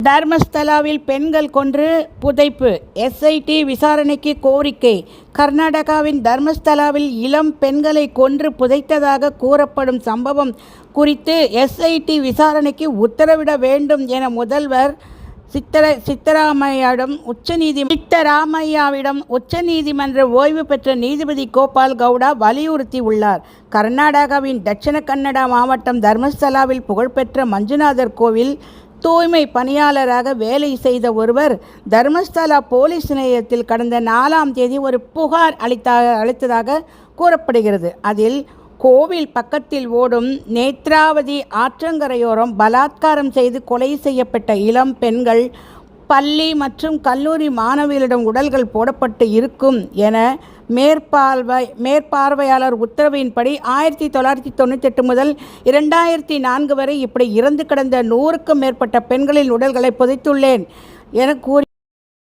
தர்மஸ்தலாவில் பெண்கள் கொன்று புதைப்பு எஸ்ஐடி விசாரணைக்கு கோரிக்கை. கர்நாடகாவின் தர்மஸ்தலாவில் இளம் பெண்களை கொன்று புதைத்ததாக கூறப்படும் சம்பவம் குறித்து எஸ்ஐடி விசாரணைக்கு உத்தரவிட வேண்டும் என முதல்வர் சித்தர சித்தராமையாவிடம் உச்சநீதி சித்தராமையாவிடம் உச்சநீதிமன்ற ஓய்வு பெற்ற நீதிபதி கோபால் கவுடா வலியுறுத்தி உள்ளார் கர்நாடகாவின் தட்சிண கன்னடா மாவட்டம் தர்மஸ்தலாவில் புகழ்பெற்ற மஞ்சுநாதர் கோவில் தூய்மை பணியாளராக வேலை செய்த ஒருவர் தர்மஸ்தலா போலீஸ் நிலையத்தில் கடந்த நாலாம் தேதி ஒரு புகார் அளித்த அளித்ததாக கூறப்படுகிறது. அதில் கோவில் பக்கத்தில் ஓடும் நேத்ராவதி ஆற்றங்கரையோரம் பலாத்காரம் செய்து கொலை செய்யப்பட்ட இளம் பெண்கள் பள்ளி மற்றும் கல்லூரி மாணவிகளிடம் உடல்கள் போடப்பட்டு இருக்கும் என மேற்பார்வை மேற்பார்வையாளர் உத்தரவின்படி ஆயிரத்தி தொள்ளாயிரத்தி தொண்ணூத்தெட்டு முதல் இரண்டாயிரத்தி நான்கு வரை இப்படி இறந்து கிடந்த நூறுக்கும் மேற்பட்ட பெண்களின் உடல்களை புதைத்துள்ளேன் என கூறி